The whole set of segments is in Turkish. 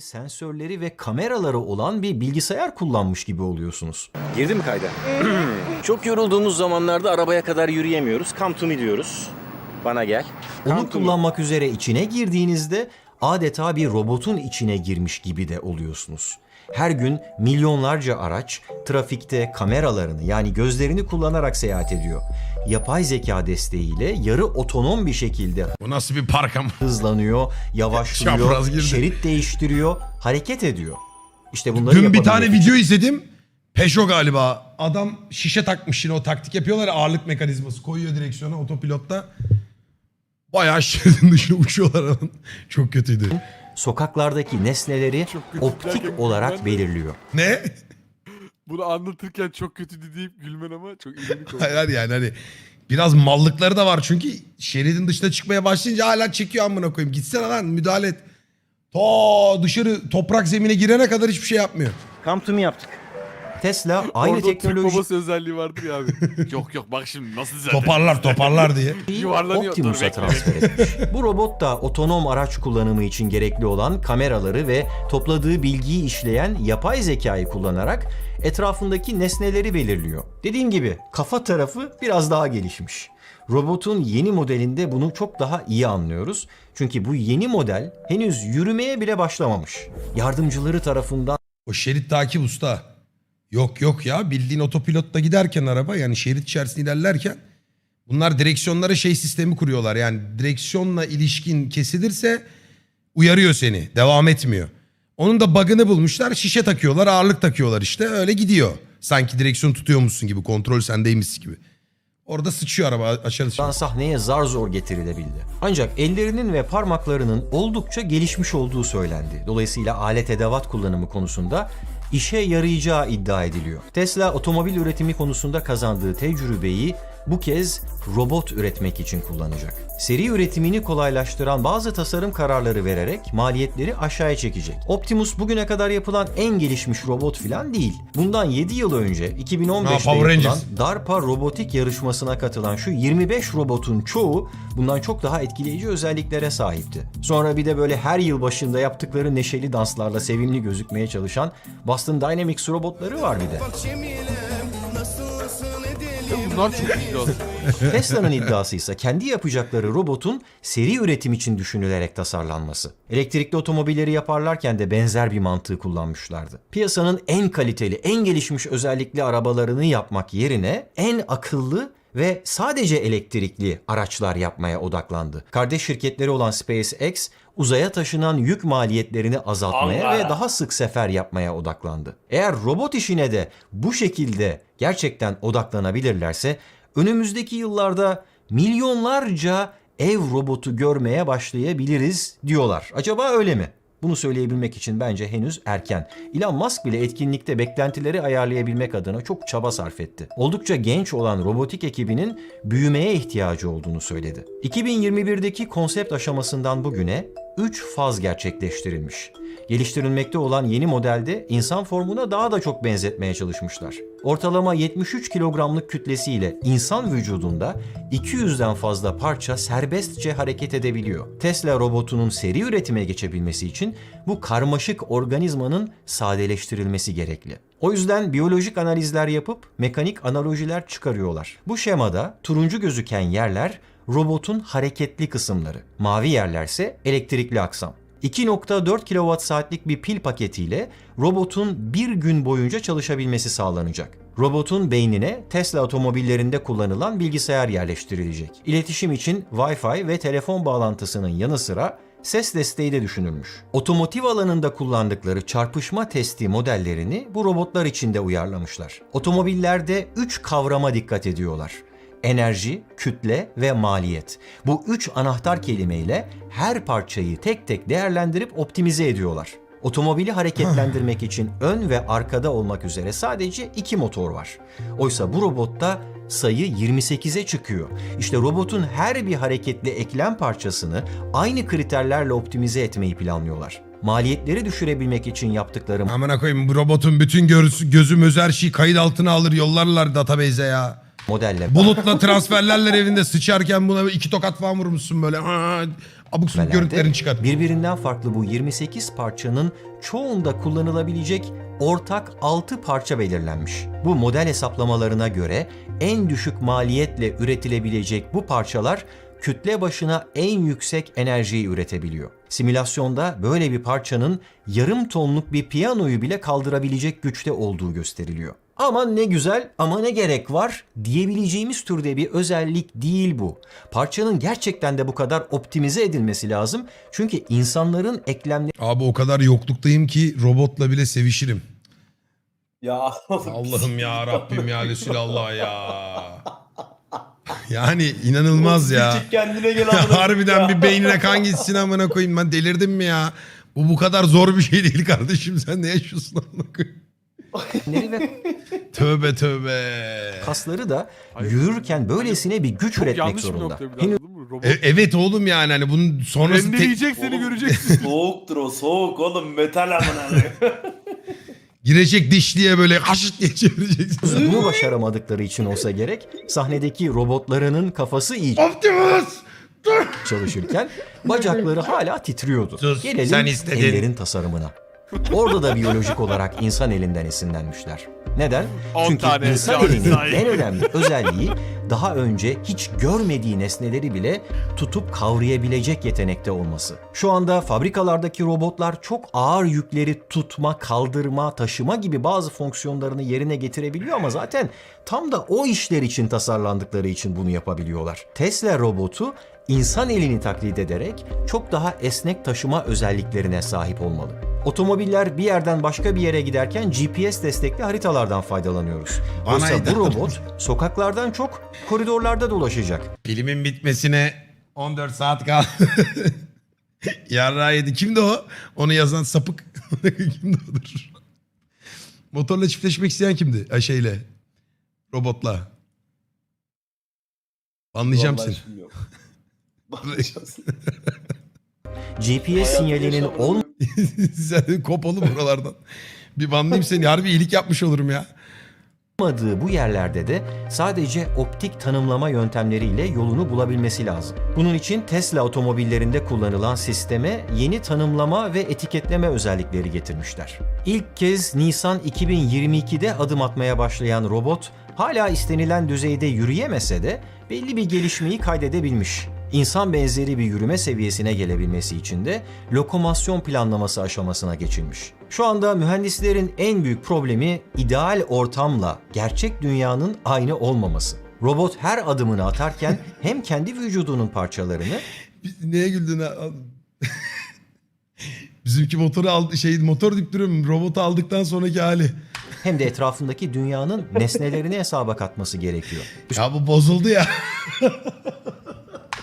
sensörleri ve kameraları olan bir bilgisayar kullanmış gibi oluyorsunuz. Girdi mi kayda? Çok yorulduğumuz zamanlarda arabaya kadar yürüyemiyoruz. Come to me diyoruz. Bana gel. Come Onu to me. kullanmak üzere içine girdiğinizde adeta bir robotun içine girmiş gibi de oluyorsunuz. Her gün milyonlarca araç trafikte kameralarını yani gözlerini kullanarak seyahat ediyor. Yapay zeka desteğiyle yarı otonom bir şekilde Bu nasıl bir park ama? hızlanıyor, yavaşlıyor, girdi. şerit değiştiriyor, hareket ediyor. İşte bunları Dün bir tane video izledim. Peugeot galiba. Adam şişe takmış yine o taktik yapıyorlar ya, ağırlık mekanizması. Koyuyor direksiyona otopilotta. Bayağı şeridin dışına uçuyorlar adam. Çok kötüydü. sokaklardaki nesneleri optik olarak belirliyor. Ne? Bunu anlatırken çok kötüydü deyip gülmen ama çok ironik oldu. Hayır hayır, yani hani biraz mallıkları da var çünkü şeridin dışına çıkmaya başlayınca hala çekiyor amına koyayım. Gitsene lan müdahale et. Ta dışarı toprak zemine girene kadar hiçbir şey yapmıyor. Come to me yaptık. Tesla aynı Orada Türk teknoloji babası özelliği vardır ya abi. yok yok bak şimdi nasıl düzeltir. Toparlar toparlar diye. Yuvarlanıyor. Dur, Optimus'a bekle, transfer etmiş. Bu robot da otonom araç kullanımı için gerekli olan kameraları ve topladığı bilgiyi işleyen yapay zekayı kullanarak etrafındaki nesneleri belirliyor. Dediğim gibi kafa tarafı biraz daha gelişmiş. Robotun yeni modelinde bunu çok daha iyi anlıyoruz. Çünkü bu yeni model henüz yürümeye bile başlamamış. Yardımcıları tarafından O şerit takip usta. Yok yok ya bildiğin otopilotta giderken araba yani şerit içerisinde ilerlerken bunlar direksiyonlara şey sistemi kuruyorlar. Yani direksiyonla ilişkin kesilirse uyarıyor seni. Devam etmiyor. Onun da bug'ını bulmuşlar. Şişe takıyorlar, ağırlık takıyorlar işte. Öyle gidiyor. Sanki direksiyon tutuyormuşsun gibi, kontrol sendeymiş gibi. Orada sıçıyor araba aşağı dışarı. sahneye zar zor getirilebildi. Ancak ellerinin ve parmaklarının oldukça gelişmiş olduğu söylendi. Dolayısıyla alet edevat kullanımı konusunda işe yarayacağı iddia ediliyor. Tesla otomobil üretimi konusunda kazandığı tecrübeyi bu kez robot üretmek için kullanacak. Seri üretimini kolaylaştıran bazı tasarım kararları vererek maliyetleri aşağıya çekecek. Optimus bugüne kadar yapılan en gelişmiş robot filan değil. Bundan 7 yıl önce 2015'te Ha, yapılan. DARPA robotik yarışmasına katılan şu 25 robotun çoğu bundan çok daha etkileyici özelliklere sahipti. Sonra bir de böyle her yıl başında yaptıkları neşeli danslarla sevimli gözükmeye çalışan Boston Dynamics robotları var bir de. Bunlar çok aslında. Tesla'nın iddiası ise kendi yapacakları robotun seri üretim için düşünülerek tasarlanması. Elektrikli otomobilleri yaparlarken de benzer bir mantığı kullanmışlardı. Piyasanın en kaliteli, en gelişmiş özellikli arabalarını yapmak yerine en akıllı ve sadece elektrikli araçlar yapmaya odaklandı. Kardeş şirketleri olan SpaceX uzaya taşınan yük maliyetlerini azaltmaya ve daha sık sefer yapmaya odaklandı. Eğer robot işine de bu şekilde gerçekten odaklanabilirlerse önümüzdeki yıllarda milyonlarca ev robotu görmeye başlayabiliriz diyorlar. Acaba öyle mi? Bunu söyleyebilmek için bence henüz erken. Elon Musk bile etkinlikte beklentileri ayarlayabilmek adına çok çaba sarf etti. Oldukça genç olan robotik ekibinin büyümeye ihtiyacı olduğunu söyledi. 2021'deki konsept aşamasından bugüne 3 faz gerçekleştirilmiş. Geliştirilmekte olan yeni modelde insan formuna daha da çok benzetmeye çalışmışlar. Ortalama 73 kilogramlık kütlesiyle insan vücudunda 200'den fazla parça serbestçe hareket edebiliyor. Tesla robotunun seri üretime geçebilmesi için bu karmaşık organizmanın sadeleştirilmesi gerekli. O yüzden biyolojik analizler yapıp mekanik analojiler çıkarıyorlar. Bu şemada turuncu gözüken yerler robotun hareketli kısımları. Mavi yerlerse elektrikli aksam. 2.4 kWh saatlik bir pil paketiyle robotun bir gün boyunca çalışabilmesi sağlanacak. Robotun beynine Tesla otomobillerinde kullanılan bilgisayar yerleştirilecek. İletişim için Wi-Fi ve telefon bağlantısının yanı sıra ses desteği de düşünülmüş. Otomotiv alanında kullandıkları çarpışma testi modellerini bu robotlar için de uyarlamışlar. Otomobillerde 3 kavrama dikkat ediyorlar enerji, kütle ve maliyet. Bu üç anahtar kelimeyle her parçayı tek tek değerlendirip optimize ediyorlar. Otomobili hareketlendirmek için ön ve arkada olmak üzere sadece iki motor var. Oysa bu robotta sayı 28'e çıkıyor. İşte robotun her bir hareketli eklem parçasını aynı kriterlerle optimize etmeyi planlıyorlar. Maliyetleri düşürebilmek için yaptıkları Amına koyayım bu robotun bütün gözü, gözüm her şeyi kayıt altına alır yollarlar database'e ya. Modelle Bulutla transferlerler evinde sıçarken buna iki tokat falan vurmuşsun böyle. Aa, Abuk subuk görüntülerini çıkar. Birbirinden farklı bu 28 parçanın çoğunda kullanılabilecek ortak 6 parça belirlenmiş. Bu model hesaplamalarına göre en düşük maliyetle üretilebilecek bu parçalar kütle başına en yüksek enerjiyi üretebiliyor. Simülasyonda böyle bir parçanın yarım tonluk bir piyanoyu bile kaldırabilecek güçte olduğu gösteriliyor. Ama ne güzel ama ne gerek var diyebileceğimiz türde bir özellik değil bu. Parçanın gerçekten de bu kadar optimize edilmesi lazım. Çünkü insanların eklemleri Abi o kadar yokluktayım ki robotla bile sevişirim. Ya Allah'ım ya Rabbim ya Resulallah ya. Yani inanılmaz ya. Küçük kendine gel Harbiden ya. bir beynine kan gitsin amına koyayım. Ben delirdim mi ya? Bu bu kadar zor bir şey değil kardeşim. Sen ne yaşıyorsun amına koyayım? Ve Tövbe tövbe. kasları da Hayır. yürürken böylesine bir güç Çok üretmek yanlış bir zorunda. nokta bir de Henüz anladın mı? Robot E- evet oğlum yani hani bunun sonrası tek... rendeleyecek seni Oğlum. göreceksin. Soğuktur o soğuk oğlum metal amına koyayım. girecek dişliye böyle haşıt diye çevireceksin. bunu başaramadıkları için olsa gerek sahnedeki robotlarının kafası iyi Optimus! çalışırken bacakları hala titriyordu. Sus, Gelelim sen istedin. ellerin tasarımına. Orada da biyolojik olarak insan elinden esinlenmişler. Neden? Çünkü tane insan elinin en önemli özelliği daha önce hiç görmediği nesneleri bile tutup kavrayabilecek yetenekte olması. Şu anda fabrikalardaki robotlar çok ağır yükleri tutma, kaldırma, taşıma gibi bazı fonksiyonlarını yerine getirebiliyor ama zaten tam da o işler için tasarlandıkları için bunu yapabiliyorlar. Tesla robotu insan elini taklit ederek çok daha esnek taşıma özelliklerine sahip olmalı. Otomobiller bir yerden başka bir yere giderken GPS destekli haritalardan faydalanıyoruz. Oysa bu robot sokaklardan çok koridorlarda dolaşacak. Pilimin bitmesine 14 saat kaldı. Yarra yedi. Kimdi o? Onu yazan sapık. kimdi o? Dur. Motorla çiftleşmek isteyen kimdi? Ha şeyle. Robotla. Anlayacağım Vallahi seni. seni. GPS sinyalinin yaşamını olmadığı Sen kop oğlum buralardan. Bir banlayayım seni. Harbi iyilik yapmış olurum ya. olmadığı bu yerlerde de sadece optik tanımlama yöntemleriyle yolunu bulabilmesi lazım. Bunun için Tesla otomobillerinde kullanılan sisteme yeni tanımlama ve etiketleme özellikleri getirmişler. İlk kez Nisan 2022'de adım atmaya başlayan robot hala istenilen düzeyde yürüyemese de belli bir gelişmeyi kaydedebilmiş. İnsan benzeri bir yürüme seviyesine gelebilmesi için de lokomasyon planlaması aşamasına geçilmiş. Şu anda mühendislerin en büyük problemi ideal ortamla gerçek dünyanın aynı olmaması. Robot her adımını atarken hem kendi vücudunun parçalarını Biz- Neye güldün? Bizimki motoru aldı şey motor deyip duruyorum. Robotu aldıktan sonraki hali. hem de etrafındaki dünyanın nesnelerini hesaba katması gerekiyor. Ya bu bozuldu ya.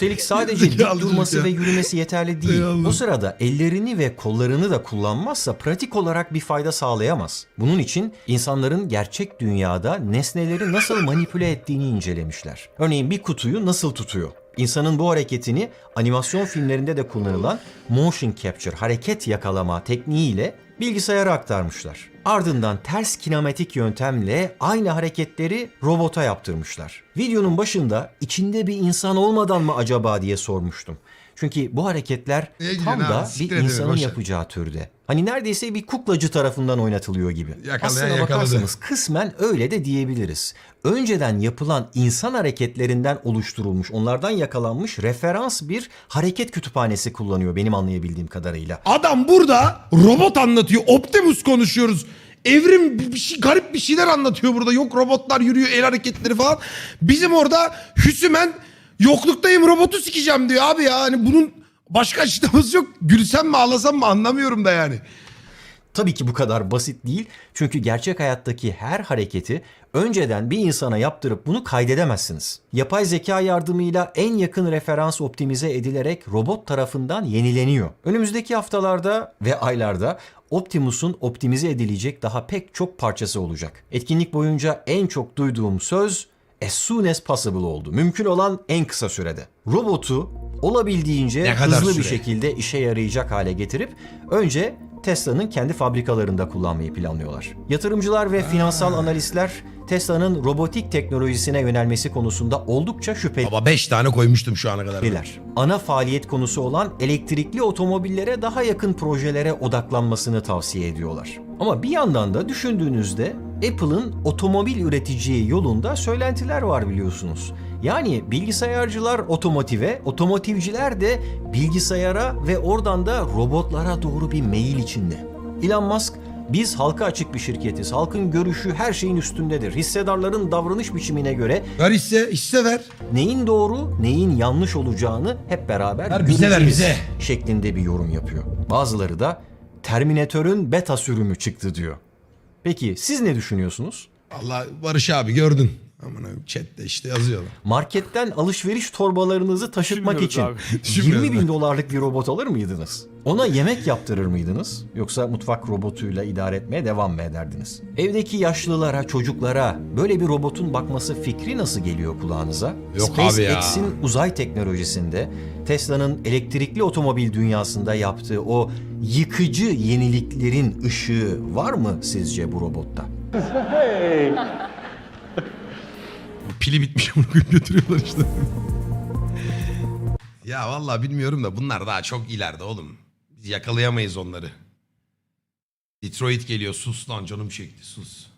Üstelik sadece dik durması ya. ve yürümesi yeterli değil. Eyvallah. O sırada ellerini ve kollarını da kullanmazsa pratik olarak bir fayda sağlayamaz. Bunun için insanların gerçek dünyada nesneleri nasıl manipüle ettiğini incelemişler. Örneğin bir kutuyu nasıl tutuyor? İnsanın bu hareketini animasyon filmlerinde de kullanılan motion capture, hareket yakalama tekniğiyle bilgisayara aktarmışlar. Ardından ters kinematik yöntemle aynı hareketleri robota yaptırmışlar. Videonun başında içinde bir insan olmadan mı acaba diye sormuştum. Çünkü bu hareketler Neye tam gülüyorsun da abi? bir insanın boş ver. yapacağı türde. Hani neredeyse bir kuklacı tarafından oynatılıyor gibi. Yakalayan Aslına yakaladı. bakarsanız kısmen öyle de diyebiliriz. Önceden yapılan insan hareketlerinden oluşturulmuş, onlardan yakalanmış referans bir hareket kütüphanesi kullanıyor benim anlayabildiğim kadarıyla. Adam burada robot anlatıyor. Optimus konuşuyoruz. Evrim bir şey, garip bir şeyler anlatıyor burada. Yok robotlar yürüyor el hareketleri falan. Bizim orada Hüsümen yokluktayım robotu sikeceğim diyor abi ya. Hani bunun başka açıklaması yok. Gülsem mi ağlasam mı anlamıyorum da yani. Tabii ki bu kadar basit değil. Çünkü gerçek hayattaki her hareketi önceden bir insana yaptırıp bunu kaydedemezsiniz. Yapay zeka yardımıyla en yakın referans optimize edilerek robot tarafından yenileniyor. Önümüzdeki haftalarda ve aylarda Optimus'un optimize edilecek daha pek çok parçası olacak. Etkinlik boyunca en çok duyduğum söz as soon as possible oldu. Mümkün olan en kısa sürede. Robotu olabildiğince hızlı bir süre? şekilde işe yarayacak hale getirip önce Tesla'nın kendi fabrikalarında kullanmayı planlıyorlar. Yatırımcılar ve finansal analistler Tesla'nın robotik teknolojisine yönelmesi konusunda oldukça şüpheliler. Baba 5 tane koymuştum şu ana kadar. Ana faaliyet konusu olan elektrikli otomobillere daha yakın projelere odaklanmasını tavsiye ediyorlar. Ama bir yandan da düşündüğünüzde Apple'ın otomobil üreteceği yolunda söylentiler var biliyorsunuz. Yani bilgisayarcılar otomotive, otomotivciler de bilgisayara ve oradan da robotlara doğru bir meyil içinde. Elon Musk biz halka açık bir şirketiz. Halkın görüşü her şeyin üstündedir. Hissedarların davranış biçimine göre Ver hisse, hisse ver. neyin doğru, neyin yanlış olacağını hep beraber Ver bize, ver bize. şeklinde bir yorum yapıyor. Bazıları da Terminator'ın beta sürümü çıktı diyor. Peki siz ne düşünüyorsunuz? Allah Barış abi gördün. Aman abi chatte işte yazıyorlar. Marketten alışveriş torbalarınızı taşıtmak için abi. Düşünmüyoruz 20 bin dolarlık bir robot alır mıydınız? Ona yemek yaptırır mıydınız? Yoksa mutfak robotuyla idare etmeye devam mı ederdiniz? Evdeki yaşlılara, çocuklara böyle bir robotun bakması fikri nasıl geliyor kulağınıza? Yok. SpaceX'in uzay teknolojisinde Tesla'nın elektrikli otomobil dünyasında yaptığı o yıkıcı yeniliklerin ışığı var mı sizce bu robotta? Pili bitmiş koyup götürüyorlar işte. ya vallahi bilmiyorum da bunlar daha çok ileride oğlum. Biz yakalayamayız onları. Detroit geliyor sus lan canım çekti sus.